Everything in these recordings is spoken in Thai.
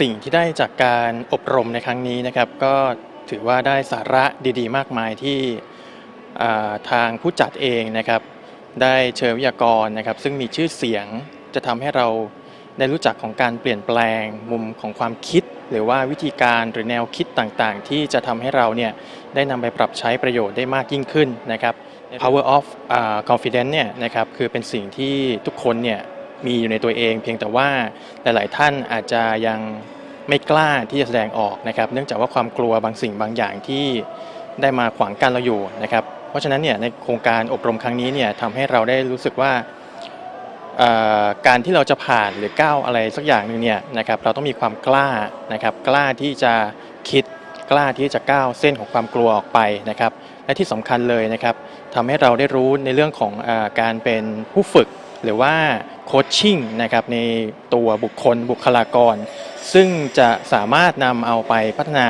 สิ่งที่ได้จากการอบรมในครั้งนี้นะครับ ก็ถือว่าได้สาระดีๆ มากมายที่ทางผู้จัดเองนะครับ ได้เชิญวิทยากรนะครับ ซึ่งมีชื่อเสียงจะทำให้เราได้รู้จักของการเปลี่ยนแปลงมุมของความคิด หรือว่าวิธีการหรือแนวคิดต่างๆ ที่จะทำให้เราเนี่ยได้นำไปปรับใช้ประโยชน์ได้มากยิ่งขึ้นนะครับ power of confidence เนี่ยนะครับคือเป็นสิ่งที่ทุกคนเนี่ย มีอยู่ในตัวเอง เพียงแต่ว่าหลาย ๆ ท่านอาจจะยังไม่กล้าที่จะแสดงออกนะครับ เนื่องจากว่าความกลัวบางสิ่งบางอย่างที่ได้มาขวางกั้นเราอยู่นะครับ เพราะฉะนั้นเนี่ยในโครงการอบรมครั้งนี้เนี่ยทำให้เราได้รู้สึกว่าการที่เราจะผ่านหรือก้าวอะไรสักอย่างหนึ่งเนี่ยนะครับเราต้องมีความกล้านะครับกล้าที่จะคิดกล้าที่จะก้าวเส้นของความกลัวออกไปนะครับ และที่สำคัญเลยนะครับทำให้เราได้รู้ในเรื่องของอการเป็นผู้ฝึก หรือว่าโคชชิ่งนะครับในตัวบุคคลบุคลากร ซึ่งจะสามารถนำเอาไปพัฒนา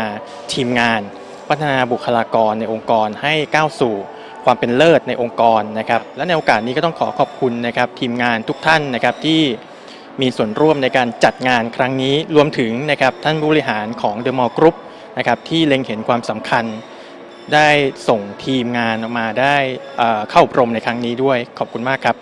ทีมงาน พัฒนาบุคลากรในองค์กรให้ก้าวสู่ความเป็นเลิศในองค์กรนะครับ และในโอกาสนี้ก็ต้องขอขอบคุณนะครับทีมงานทุกท่านนะครับที่มีส่วนร่วมในการจัดงานครั้งนี้รวมถึงนะครับท่านผู้บริหารของ The Mall Group นะครับที่เล็งเห็นความสำคัญ ได้ส่งทีมงานออกมาได้เอ่อเข้าอบรมในครั้งนี้ด้วยขอบคุณมากครับ